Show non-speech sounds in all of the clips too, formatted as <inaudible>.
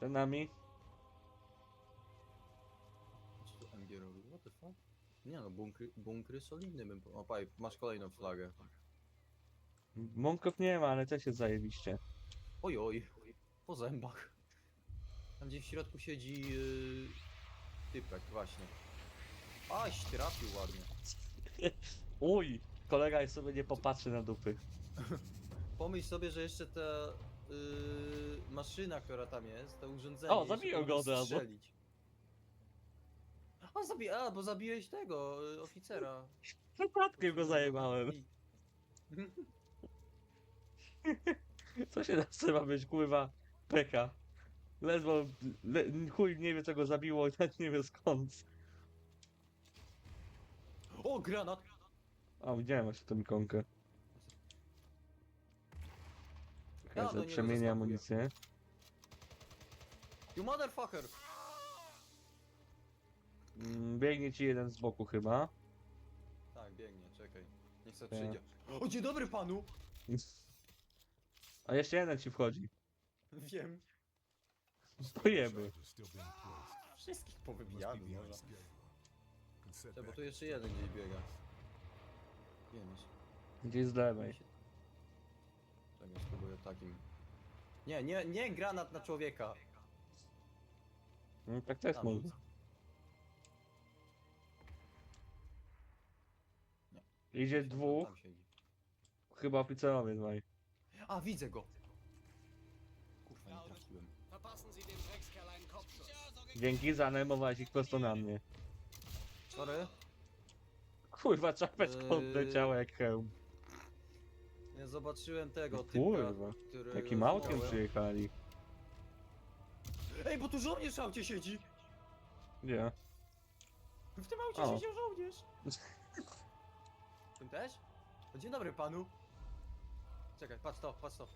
Za nami. Co to MG robi? What the fuck? Nie no, bunkry, bunkry solidny bym... O, paj, masz kolejną flagę. Mąków nie ma, ale też jest zajebiście. Oj, oj, po zębach. Tam gdzie w środku siedzi... Yy, typek, właśnie. Aś, trafił ładnie. <laughs> Uj! Kolega jest sobie nie popatrzy na dupy. <laughs> Pomyśl sobie, że jeszcze te yy, maszyna, która tam jest, to urządzenie. O, zabiłem go od razu. strzelić. O, zabi a, bo zabiłeś tego, y, oficera. Przypadkiem go zajebałem. I- <laughs> Co się nazywa być kurwa peka? Ledwo, le, chuj nie wie co go zabiło i nawet nie wie skąd. O, granat! O, widziałem właśnie tą ikonkę. Ja Czekaj, do że niego przemienię zaskakuję. amunicję. You motherfucker! Mm, Biegnie ci jeden z boku chyba. Tak, biegnie, czekaj. Niech sobie Tak. przyjdzie. O, dzień dobry panu! A jeszcze jeden ci wchodzi. Wiem. Pojemy. Wszystkich powybijamy, set Czekaj, bo tu jeszcze jeden gdzieś biega. Wiem już. Gdzieś z lewej. Czekaj, spróbuję takim. Nie, nie, nie granat na człowieka. No, tak też Tam można. rzucę. Idzie Tam dwóch, siedzi. chyba oficerowie dwaj. A, widzę go! Kurwa, nie trafiłem. Verpassen Sie dem Dreckskerl einen Kopfschuss. Dzięki, zaanimowałeś ich prosto na mnie. Sorry. Kurwa, czapeczką Eee. leciała jak hełm. Ja zobaczyłem tego typka, Kurwa, który... Jakim autkiem zginąłem. przyjechali. Ej, bo tu żołnierz w aucie siedzi! Nie. W tym aucie O. siedział żołnierz! W <laughs> tym też? O, dzień dobry panu. Czekaj, patrz to, patrz to.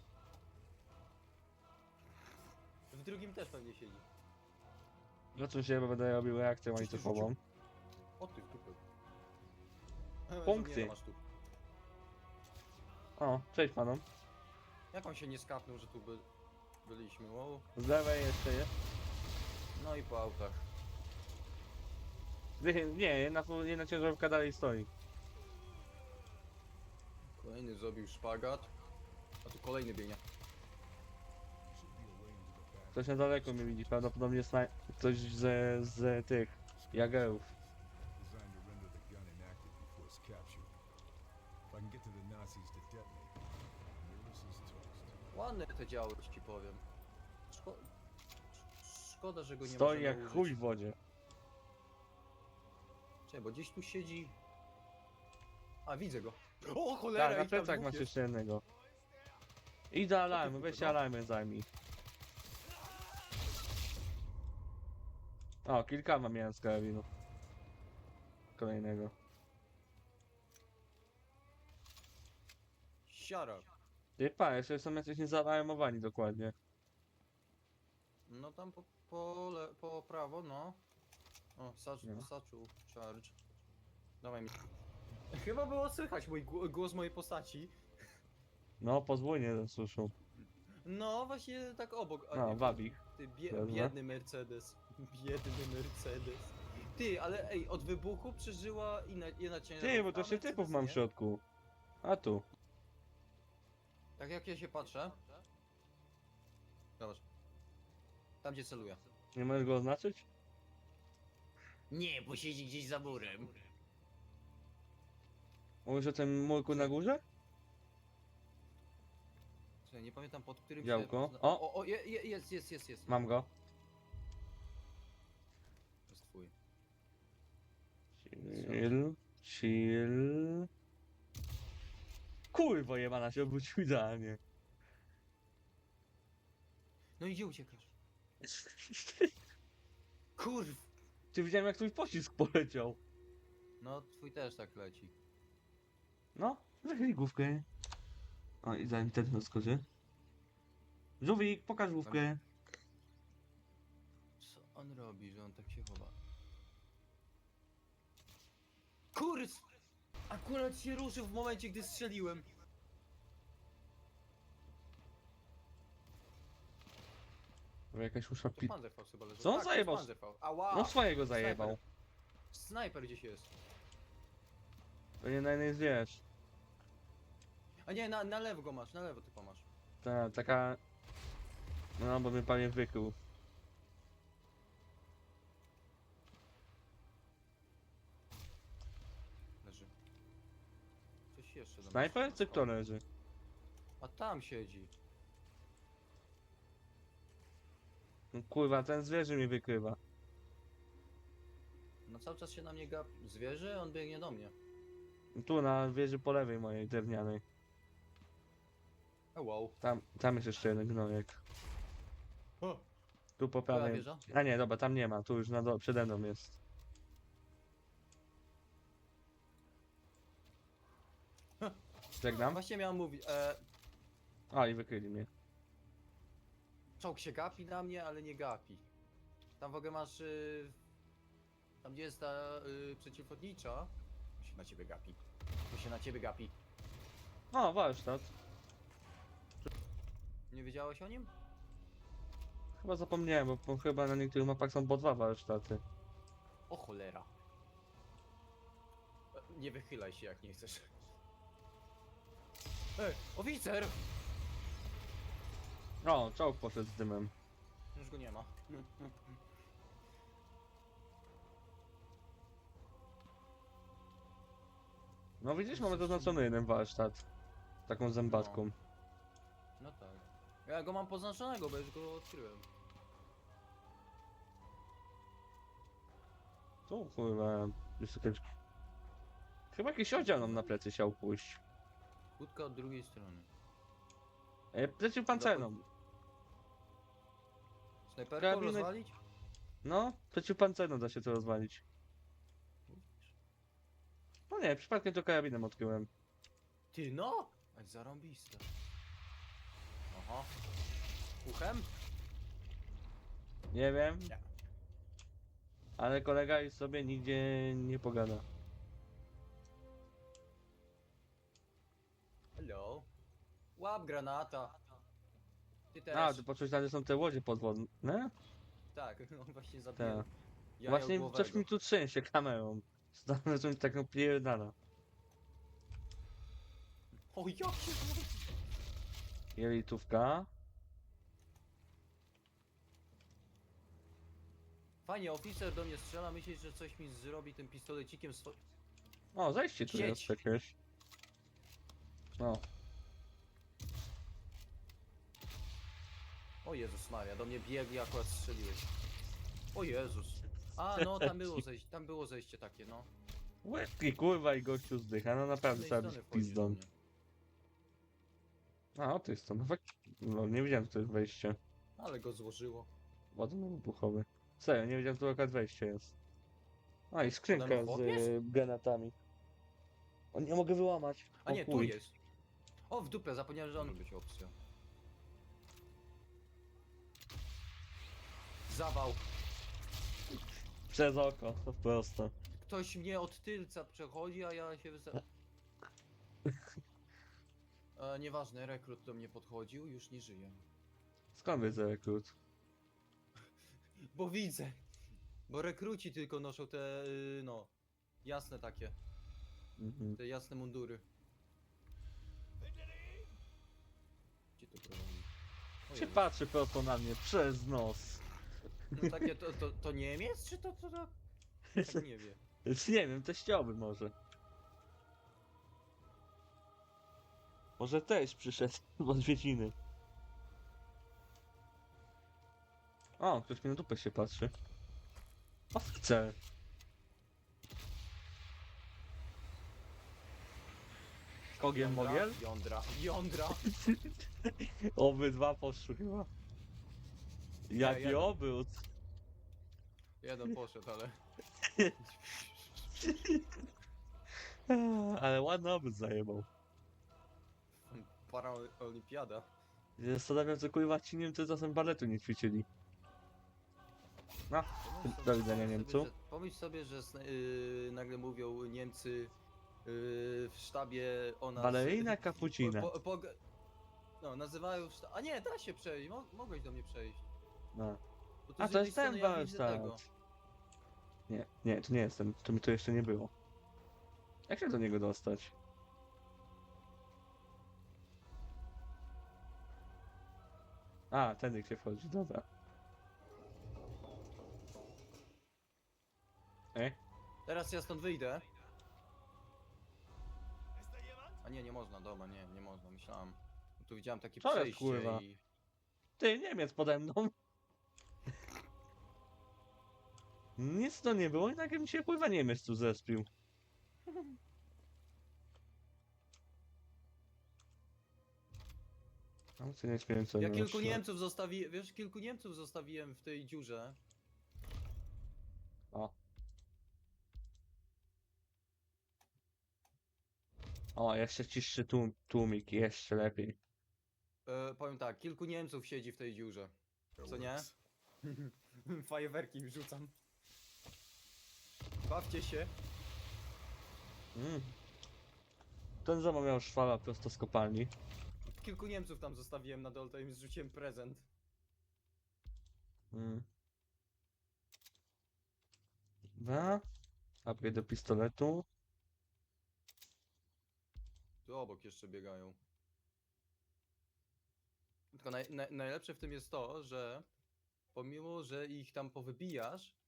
W drugim też pewnie siedzi. Zobaczmy się, bo będę robił reakcję Coś ty łańcuchową. O ty w dupę. Punkty. Żołnierza Masz tu. O, cześć panom. Jak on się nie skapnął, że tu by... byliśmy? Wow. Z lewej jeszcze jest. No i po autach. Nie, nie jedna, jedna ciężarówka dalej stoi. Kolejny zrobił szpagat. A tu kolejny biegnie. Ktoś na daleko mnie widzi, prawdopodobnie snaj... ktoś ze, z tych jagerów. Designed to render the gun inactive before it's captured. If I can get to the Nazis to detonate, Mirrors is Ładne te działy, ci powiem. Szko... Szkoda, że go nie Stoi możemy jak użyć. chuj w wodzie. Czekaj, bo gdzieś tu siedzi... A, widzę go. O, cholera! Tak, na ich tam plecach dwóch masz jest. jeszcze jednego. I do alarmu, tylko, weź się no. alarmem zajmij. O, kilkama miałem z karabinu. Kolejnego. Siara. Ty pa, jeszcze są jacyś niezaalarmowani dokładnie. No tam po, po, le, po prawo, no. O, sacz, No. saczu, charge. Dawaj mi. <laughs> Chyba było słychać mój gł- głos mojej postaci. No, podwójnie słyszą. No, właśnie tak obok. a No, nie, wabik. Ty, bie, biedny Mercedes. <laughs> Biedny Mercedes. Ty, ale ej, od wybuchu przeżyła inna, jedna ciężarówka. Ty, bo to się Mercedes typów mam w nie. środku. A tu. Tak jak ja się patrzę. Zobacz. Tam gdzie celuję. Nie możesz go oznaczyć? Nie, bo siedzi gdzieś za murem. Mówisz o tym murku na górze? Słuchaj, nie pamiętam pod którym Działko. Się... O! o, o je, je, jest, jest, jest, jest. Mam go. To jest twój. Chill, chill. Kurwo jebana się obrócił idealnie. No i gdzie uciekasz? <laughs> Kurw! Czy widziałem jak twój pocisk poleciał? No, twój też tak leci. No, wychyl główkę. O, i zanim ten rozkorzy. Żółwik, pokaż główkę. Co on robi, że on tak się chowa? Kurs! Akurat się ruszył w momencie, gdy strzeliłem. Bo jakaś usza To pi... Panzerfaust chyba leży. Co on tak, zajebał? Ała! No swojego zajebał. Snajper gdzieś jest. To nie na jednej zwierz. A nie, na, na lewo go masz, na lewo typa masz. Ta, taka... No, bo mnie panie wykrył. Leży. Jeszcze tam Snajper czy kto leży? A tam siedzi. No, kurwa, ten zwierzę mnie wykrywa. No cały czas się na mnie gapi. Zwierzę, on biegnie do mnie. Tu na wieży po lewej mojej drewnianej. Oh, wow. Tam, tam jest jeszcze jeden gnojek. O, Tu po prawej. wieża? A nie, dobra, tam nie ma, tu już na do... przede mną jest. Żegnam. Właśnie miałem mówić, e, A, i wykryli mnie. czołg się gapi na mnie, ale nie gapi. Tam w ogóle masz, y, tam gdzie jest ta y, przeciwlotnicza, to się na ciebie gapi. To się na ciebie gapi. O, warsztat. Nie wiedziałeś o nim? Chyba zapomniałem, bo chyba na niektórych mapach są po dwa warsztaty. O cholera. E, Nie wychylaj się jak nie chcesz. Ej, oficer! O, czołg poszedł z dymem. Już go nie ma. No widzisz, mamy zaznaczony jeden warsztat. Taką zębatką. No tak. Ja go mam poznaczonego, bo już go odkryłem. Tu kurwa, jest jakieś... Chyba jakiś oddział nam na plecy chciał pójść. Kłódka od drugiej strony. E, przeciwpancerną. Snajperką Karabiny- rozwalić? No, przeciwpancerną da się to rozwalić. No nie, przypadkiem to karabinem odkryłem. Ty no! Ej, zarąbiste. Aha. Uchem? Nie wiem. Nie. Ale kolega już sobie nigdzie nie pogada. Łap granata. Ty też. A, ty poczułeś, że są te łodzie podwodne? Tak, <laughs> no właśnie. Tak. Jajo Właśnie głowego. coś mi tu trzęsie kamerą. Stanę coś taką pierdala. O, jak się Jelitówka. Fajnie, oficer do mnie strzela, myślisz, że coś mi zrobi tym pistolecikiem. O, zejście tu Sieć. jest jakieś. No, O Jezus Maria, do mnie biegli, akurat strzeliłeś. O Jezus. A, no tam było <laughs> zejście, tam było zejście takie, no. łebki kurwa i gościu zdycha, no Z naprawdę tej trzeba strony być wchodzisz do pizdą. mnie. A, o to jest to, no. No, nie wiedziałem, że to jest wejście. Ale go złożyło. Ładunek wybuchowy. Serio, nie wiedziałem, że tu akurat wejście jest. A, i skrzynka z chłopiec? y, granatami. O, nie mogę wyłamać. A O nie, tu chuj. jest. O, w dupę, zapomniałem, że on być opcją. Zawał. Przez oko, to prosto. Ktoś mnie od tylca przechodzi, a ja się wysa... <laughs> E, nieważne, rekrut do mnie podchodził, już nie żyje. Skąd jest rekrut? <laughs> Bo widzę. Bo rekruci tylko noszą te, y, no, jasne takie, Mhm. te jasne mundury. Gdzie to prowadzi? Się patrzy prosto na mnie, przez nos. No takie, to, to, to Niemiec, czy to, to, to? Tak nie wie. <laughs> Nie wiem, teściowy może. Może też przyszedł <laughs> w odwiedziny. O, ktoś mi na dupę się patrzy. Oficer. Kogiem mogiel? Jądra, jądra. <laughs> Obydwa poszły chyba. Jaki jeden. obrót. Jeden poszedł, ale... <laughs> Ale ładny obrót zajebał. Paraolimpiada. Zastanawiam się, kurwa, ci Niemcy czasem baletu nie ćwiczyli. No, Pomyśl Do sobie- widzenia, pomyśl Niemcu. sobie, że- Pomyśl sobie, że zna- yy, nagle mówią Niemcy yy, w sztabie o nas... balerina cappuccina. <laughs> Po, po, po, no, nazywają... Szta- A nie, da się przejść, mo mogłeś do mnie przejść. No. Bo A z to jednej jest ten strony ja widzę tego. Nie, nie, to nie jestem. To mi to jeszcze nie było. Jak się do niego dostać? A, tędy się wchodzi, dobra. Ej, Teraz ja stąd wyjdę. A nie, nie można, dobra, nie, nie można, myślałem. Tu widziałem takie Co jest, przejście kurwa? i... ty, Niemiec pode mną. Nic to nie było i nagle mi się pływa Niemiec tu zespił. No, co nie śmiem co Ja nie kilku. Niemców zostawiłem, wiesz, kilku Niemców zostawiłem w tej dziurze. O. O, jeszcze ciszszy tłum, tłumik, jeszcze lepiej. E, powiem tak, kilku Niemców siedzi w tej dziurze. Co nie? <laughs> Fajerwerki im rzucam. Bawcie się. Mm. Ten zama miał szwala prosto z kopalni. Kilku Niemców tam zostawiłem na dole, to im zrzuciłem prezent. Mm. Dobra. Upgrade do pistoletu. Tu obok jeszcze biegają. Tylko naj, naj, najlepsze w tym jest to, że pomimo, że ich tam powybijasz,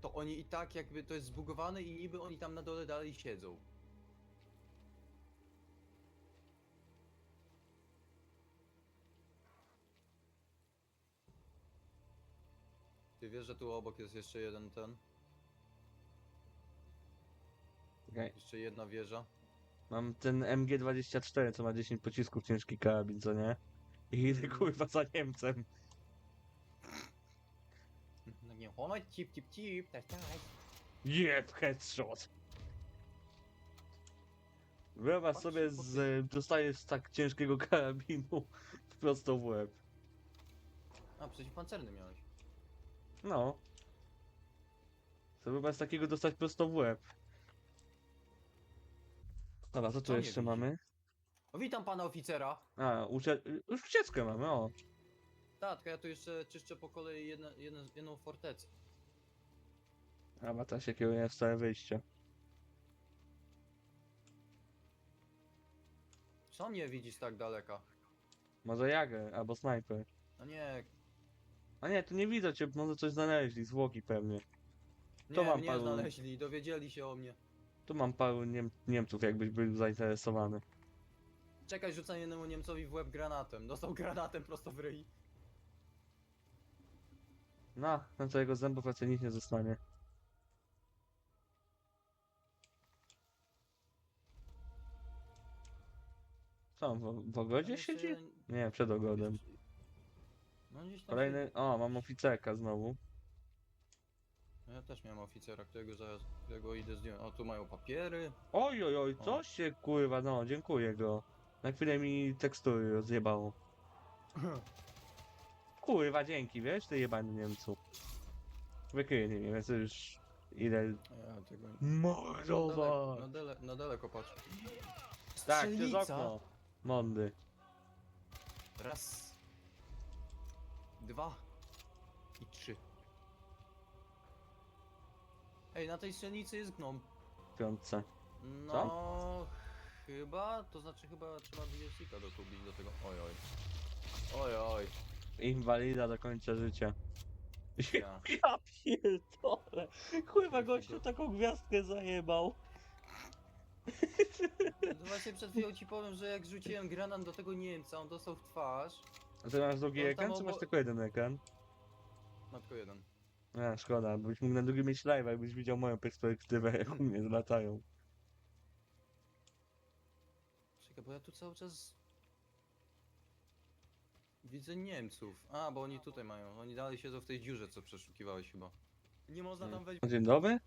to oni i tak jakby to jest zbugowane i niby oni tam na dole dalej siedzą. Ty wiesz, że tu obok jest jeszcze jeden ten, Okej. jeszcze jedna wieża? Mam ten MG24, co ma 10 pocisków, ciężki karabin, co nie? I idę Mhm. kurwa za Niemcem. No nie, chodź, cip, cip, cip, tak, tak. Jeb, headshot. Wyobraź sobie, z, dostajesz tak ciężkiego <laughs> karabinu prosto w łeb. A, przeciwpancerny miałeś. No. Co wyobraź takiego dostać prosto w łeb. Dobra, co tu mnie jeszcze mamy? O, witam pana oficera. A, ucie... już ucieczkę mamy, o. Tak, ja tu jeszcze czyszczę po kolei jedne, jedną fortecę. A, Bata się kieruje w stare wyjście. Co mnie widzisz tak daleka? Może Jager, albo snajper. No nie, A nie, tu nie widzę cię, może coś znaleźli, zwłoki pewnie. nie, To mam mnie paru- znaleźli, dowiedzieli się o mnie. Tu mam paru Niem Niemców, jakbyś był zainteresowany. Czekaj, rzucam jednemu Niemcowi w łeb granatem. Dostał granatem prosto w ryj. No, na to jego zębów raczej nic nie zostanie. Co, on w, w siedzi? Nie, przed ogrodem. No gdzieś tam Kolejny... O, mam oficerka znowu. siedzi. Ja też miałem oficera, którego zaraz, którego idę zdjąć. O, tu mają papiery. Oj, oj, oj, O. co się kurwa, no, dziękuję go. Na chwilę mi tekstury rozjebało. <clears throat> Kurwa, dzięki, wiesz, ty jebany Niemcu. Wykryję nie wiem, więc już ile... Ja tego nie... Mordowa! Na, dale, na daleko patrz. Tak, Strzelnica. okno. Mądy. Raz. Dwa. I trzy. Ej, na tej strzelnicy jest gnom. W piątce. No, chyba, to znaczy chyba trzeba DLC-ka dokupić do tego. Oj, oj. Oj, oj. Inwalida do końca życia. Ja. <laughs> Ja pierdolę. Kurwa, gościu taką gwiazdkę zajebał. No właśnie przed chwilą ci powiem, że jak rzuciłem granat do tego Niemca, on dostał w twarz. A ty masz drugi tam ekran, czy masz tylko jeden ekran? Ma tylko jeden. A, szkoda, byś mógł na drugim mieć live, jakbyś widział moją perspektywę, jak u mnie <clears throat> zlatają. Czekaj, bo ja tu cały czas... Widzę Niemców. A, bo oni tutaj mają. Oni dalej siedzą w tej dziurze, co przeszukiwałeś chyba. Nie można tam wejść. Dzień dobry?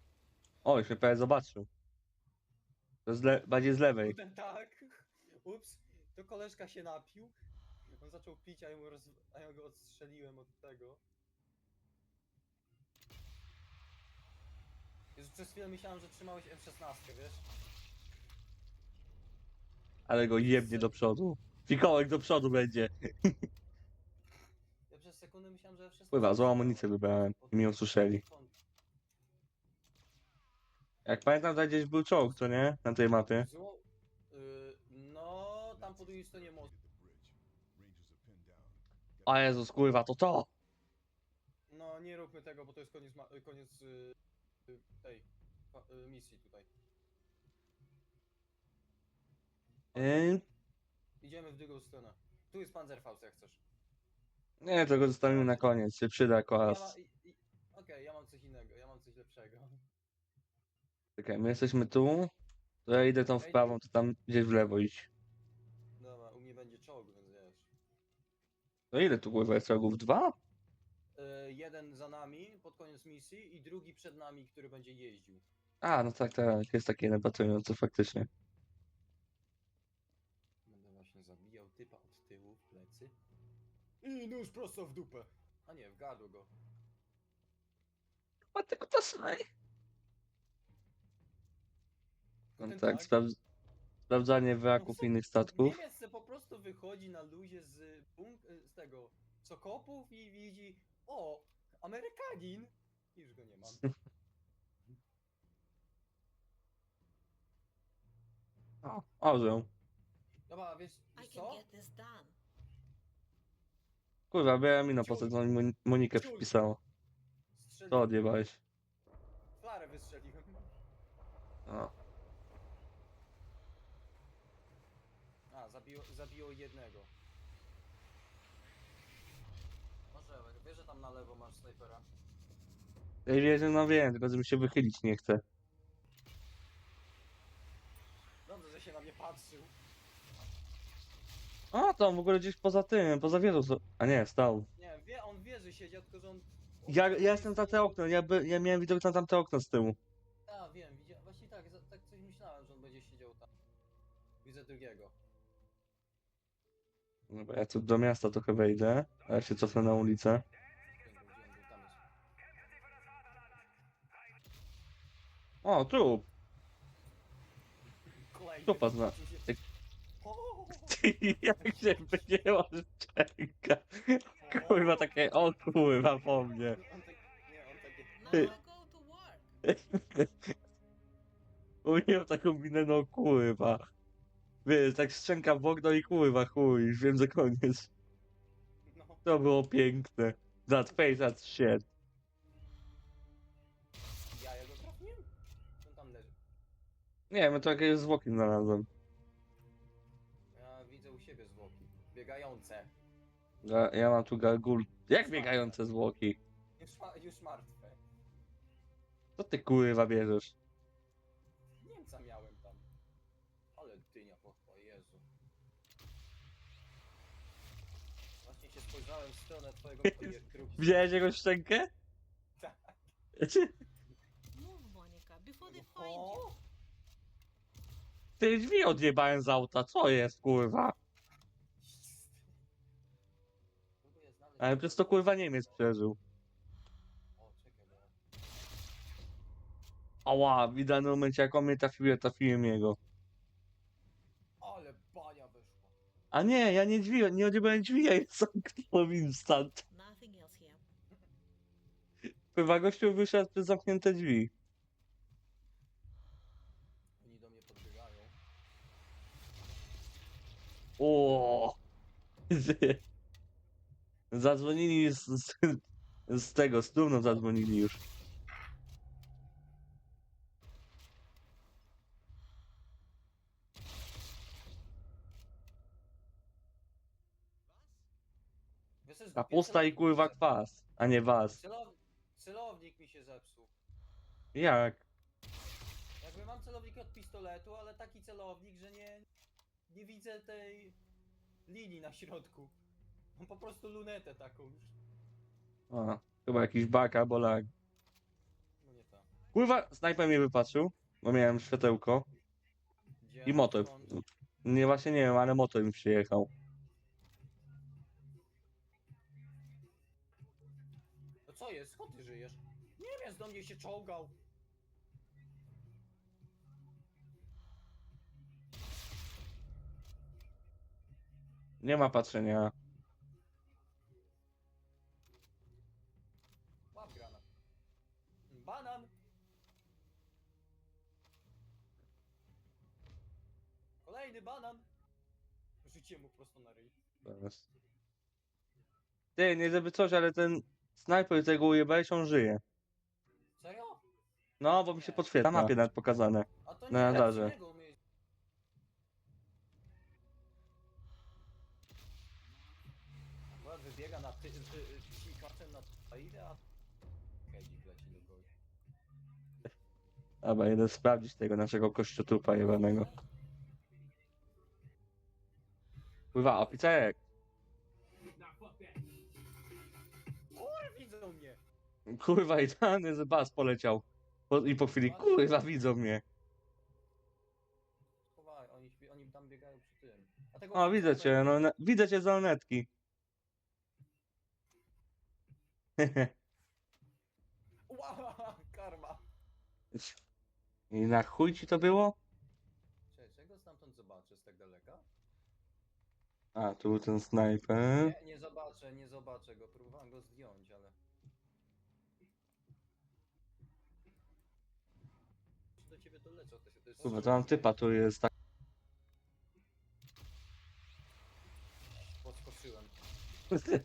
O, już mnie prawie zobaczył. To z le- bardziej z lewej. Ten <laughs> tak. Ups, to koleżka się napił. On zaczął pić, a ja, mu roz... a ja go odstrzeliłem od tego. Już przez chwilę myślałem, że trzymałeś M16, wiesz? Ale go jebnie do przodu. Fikołek do przodu będzie. <laughs> Sekundy myślałem, że wszystko... Pływa, złą amunicję wybrałem i mnie usłyszeli. Jak pamiętam, to gdzieś był czołg, co nie? Na tej mapie. Zło... Y, no, tam po drugiej stronie mostu. A Jezus, kurwa, to to! No, nie róbmy tego, bo to jest koniec, ma- y, koniec y, y, tej pa- y, misji tutaj. Yy, Idziemy w drugą stronę. Tu jest Panzerfaust, jak chcesz. Nie, tego zostawimy na koniec, się przyda Ja ma... as. i- i- Okej, ja mam coś innego, ja mam coś lepszego. Czekaj, my jesteśmy tu, to ja idę tą w prawą, to tam gdzieś w lewo iść. Dobra, u mnie będzie czołg, więc wiesz. To ile tu kurwa jest czołgów? Dwa? Y, jeden za nami pod koniec misji i drugi przed nami, który będzie jeździł. A, no tak, tak, jest taki jeden patrolujący faktycznie. I nóż prosto w dupę. A nie, w gardło go. A tylko to słuchaj. No Ten tak, sprawdz sprawdzanie wraków co- innych statków. Niemiec se po prostu wychodzi na luzie z, bunk- z tego, z okopów i widzi, o, Amerykanin! I już go nie mam. <laughs> O, orzeł. Dobra, wiesz, I wiesz can co? get this done. Kurwa, Beramino po co Mon- Monikę. Strzeliłem. To odjebałeś. Flarę wystrzeliłem. O. A, zabiło, zabiło jednego. Może, wiesz, że tam na lewo masz snajpera? Ja wiem, no wiem, tylko że mi się wychylić nie chce. Dobrze, że się na mnie patrzył. A, tam w ogóle gdzieś poza tym, poza wieżą. A nie, stał. Nie, wie, on wie, że siedział, tylko że on... Ja, ja jestem za te okno, ja, by, ja miałem widok na tamte okno z tyłu. A, wiem, właśnie tak, za, tak coś myślałem, że on będzie siedział tam. Widzę drugiego. Dobra, ja tu do miasta trochę wejdę, a ja się cofnę na ulicę. Tam jest. O, trup! Kolejny Trupa zna. zobaczył się- Tak. O! Ty, <laughs> jak się wyjęła szczęka. Kurwa, takie, o kurwa, po mnie. Now. I go to work. Umiał taką minę, no kurwa. Wiesz, tak szczęka w okno i kurwa, chuj, już wiem, że koniec. To było piękne. That face, that shit. ja jego trafiłem? On tam leży. Nie wiem, to jakieś zwłoki znalazłem. Biegające. Ja, ja mam tu gargul. Jak biegające zwłoki? Już, ma, już martwe. Co ty kurwa bierzesz? Niemca miałem tam. Ale dynia pochła, Jezu. Właśnie się spojrzałem w stronę twojego <laughs> projektu. Widziałeś jego szczękę? Tak. Move, Monica, before they find you. O! Ty drzwi odjebałem z auta, co jest kurwa? Ale przez to kurwa Niemiec przeżył. O, czekaj, bo... Ała, w idealnym momencie jak on mnie trafił, ja trafiłem jego. Ale bania wyszła. A nie, ja nie drzwi, nie odjebałem drzwi, ja je zamknąłem instant. Nothing else here. Kurwa gościu wyszedł przez zamknięte drzwi. Oni do mnie podbiegają. O. <laughs> Zadzwonili z, z, z tego, z trumną zadzwonili już. Wiesz, co Kapusta i kurwa kwas, a nie was. Celow... Celownik mi się zepsuł. Jak? Jakby mam celownik od pistoletu, ale taki celownik, że nie, nie widzę tej linii na środku. Mam po prostu lunetę taką już. A, chyba jakiś bak albo lag. No nie ta. Kurwa, snajper mnie wypatrzył, bo miałem światełko. Gdzie? I motor. Skąd? Nie, właśnie nie wiem, ale motor mi przyjechał. No co jest? Skąd ty żyjesz? Niemiec do mnie się czołgał. Nie ma patrzenia. Kolejny banan! Rzuciłem mu prosto na ryj. Zaraz. Ty, nie żeby coś, ale ten snajper, tego ujebałeś, on żyje. Serio? No, bo mi się podświetla. Na mapie nawet pokazane. A to Na nie radarze. lepszy niego umieć. Bo wybiega na ty, ty, psikaczem na Aidę, a Kedzik leci do kogoś. Dobra, jedę sprawdzić tego naszego kościotrupa jebanego. Pływa, oficerek! Kur, widzą mnie! Kurwa, idealny z bas poleciał. Po, I po chwili, kurwa, widzą mnie. Chowaj, oni, śpi- oni tam biegają przy tym. A tego O, widzę cię, no, widzę cię z lunetki. Ła, <laughs> karma! I na chuj ci to było? Cześć, czego stamtąd zobaczę z tak daleka? A, tu był ten snajper. Nie, nie zobaczę, nie zobaczę go. Próbowałem go zdjąć, ale... Do ciebie to lecą, to się to jest... Kurwa, to mam typa, tu jest tak. Podskoczyłem. <laughs>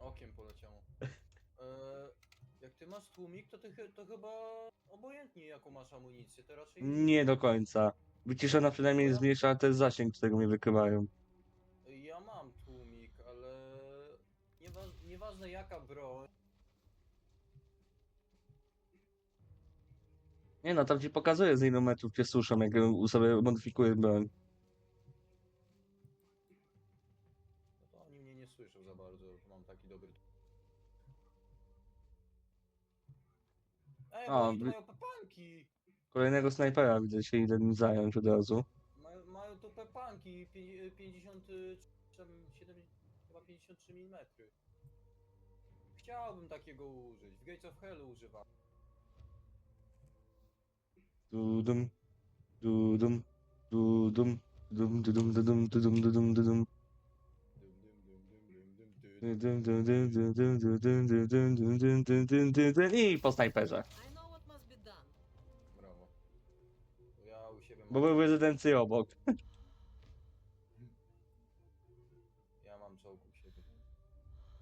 Okiem poleciało. E, jak ty masz tłumik, to ty chy- to chyba obojętnie jaką masz amunicję, to raczej... Nie do końca. Wyciszona przynajmniej zmniejsza ten zasięg, którego mi wykrywają. Ja mam tłumik, ale... Niewa nieważne jaka broń... Nie no, tam ci pokazuje z ilu metrów cię suszą, jak u sobie modyfikujesz broń. No to oni mnie nie słyszą za bardzo, że mam taki dobry... Ej, O, oni tu wy- mają pepanki! Kolejnego snajpera widzę się idę nim zająć od razu. Mają, mają tu pepanki, pię- 50... czy 7, chyba 53 mm. Chciałbym takiego użyć. W Gates of Hell używam. Dudum, dudum, dudum, dudum, dudum, dudum, dudum, dudum, dudum. Dum, dum, dum, dum, dum, dum. Dudum, dudum, dudum, dudum, dudum, dudum, dudum, dudum, dudum, dudum. I po snajperze. I know what must be done. Brawo. Ja u siebie Bo mam, był w rezydencji obok. <laughs>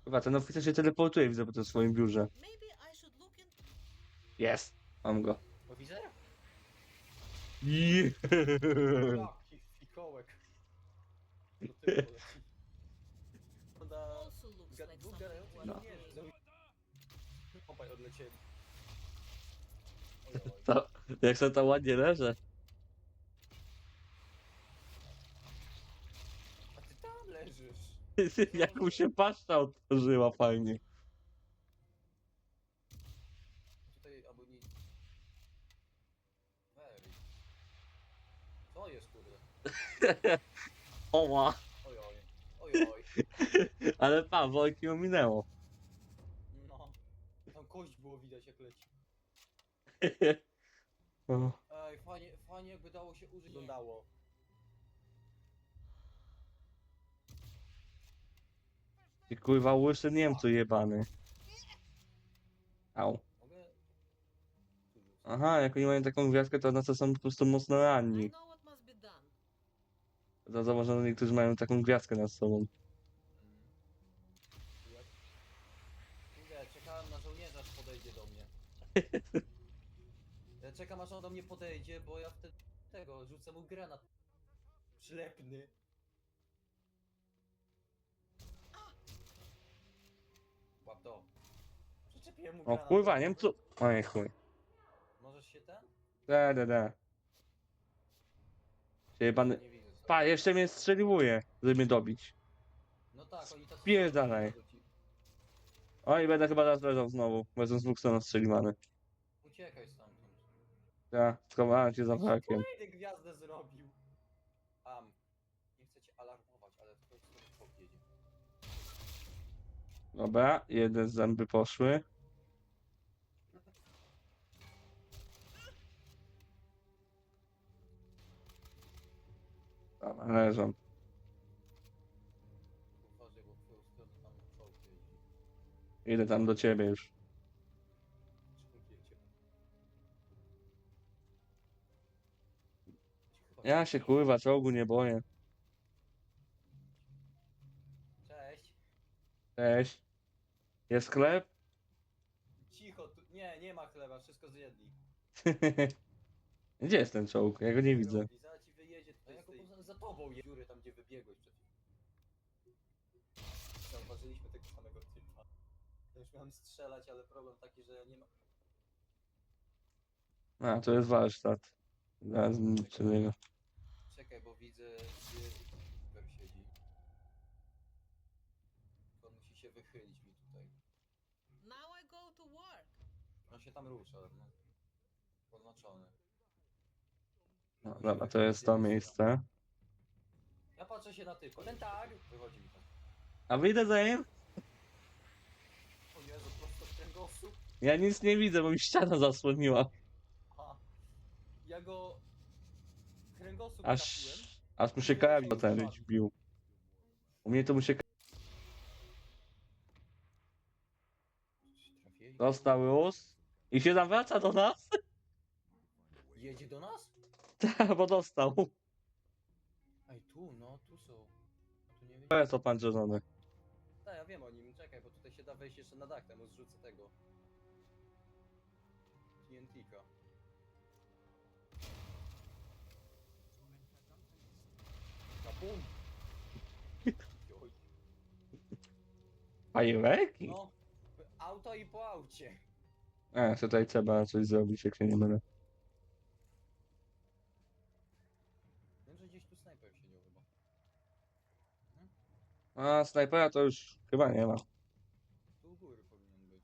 Chyba ten no oficer się teleportuje, widzę po tym swoim biurze. Jest, mam go. Widzę? Jeee. Fikołek. No. Ta, jak sobie tam ładnie leżę. <laughs> Jak mu się paszcza otworzyła fajnie. Tutaj albo nic. Very. Co jest kurde? <laughs> Oła. Oj oj. Oj oj. <laughs> Ale pa, Wojki ominęło. No. Tam kość było widać jak leci. O, Ej, fajnie, fajnie jakby dało się użyć. Wyglądało. Ty kurwa łysy Niemcu jebany. Au. Aha, jak oni mają taką gwiazdkę, to na co są po prostu mocno ranni. To zauważono, niektórzy mają taką gwiazdkę nad sobą. Kurde, czekałem na żołnierza, aż podejdzie do mnie. <laughs> Ja czekam aż on do mnie podejdzie, bo ja wtedy tego, rzucę mu granat. Przylepny. To. Przyczepiłem mu O granat. kurwa, Niemcu. Oj chuj. Możesz się ten? Da, da, da. Się jebany. Nie widzę. sorry. Pa, jeszcze mnie strzeliwuje, żeby mnie dobić. No tak, oni tacy... Spierdalaj. Oj, będę chyba leżał znowu, bo jestem z dwóch stron ostrzeliwany. Uciekaj stamtąd. Ja, schowałem cię za wrakiem. Kolejny gwiazdę zrobił. Am. Nie chcę cię alarmować, ale w końcu to jedzie. Dobra, jeden zęby poszły. Dobra, leżą. Uważaj, tam. Idę tam do ciebie już. Ja się kurwa czołgu nie boję. Cześć. Jest chleb? Cicho, tu... nie, nie ma chleba, wszystko zjedli. <laughs> Gdzie jest ten czołg? Ja go nie widzę. Robi, Zaraz ci wyjedzie, to ja go poza- za tobą je dziury tam, gdzie wybiegłeś przed chwilą. Zauważyliśmy tego samego typa. Ja już miałem strzelać, ale problem taki, że ja nie ma... A, to jest warsztat. Zaraz niego. Czekaj, bo widzę, gdzie Uber siedzi. On musi się wychylić mi tutaj. Now I go to work. On się tam rusza, no. Oznaczony. No, dobra, to jest to miejsce. Ja patrzę się na typa. Ten tak! Wychodzi mi tam. A wyjdę za nim? O Jezu, prosto w kręgosłup. Ja nic nie widzę, bo mi ściana zasłoniła. Aha. Ja go... Kręgosłup trafiłem. Aż, aż mu się karabin ten bił. U mnie to mu się Trafię? dostał już. I się zawraca do nas? Jedzie do nas? Tak, bo dostał. Ej, tu, no, tu są. Tu nie To wiem. jest opancerzony. Tak, ja wiem o nim, czekaj, bo tutaj się da wejść jeszcze na dach, temu zrzucę tego. TNT-ka. Kapum! Oj. Fajerwerki? No, auto i po aucie. A, tutaj trzeba coś zrobić, jak się nie mylę. Wiem, że gdzieś tu snajper siedział chyba. A, snajpera to już chyba nie ma. Tu u góry powinien być.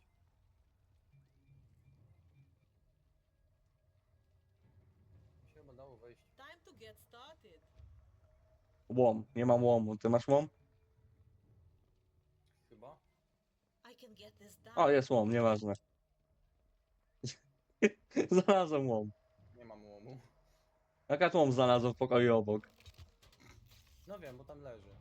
Się chyba dało wejść. Time to get started. Łom, nie mam łomu. Ty masz łom? Chyba? I can get this done. O, jest łom, nieważne. <laughs> Znalazłem łom. Nie mam łomu. Jaka łom znalazłem w pokoju obok? No wiem, bo tam leży.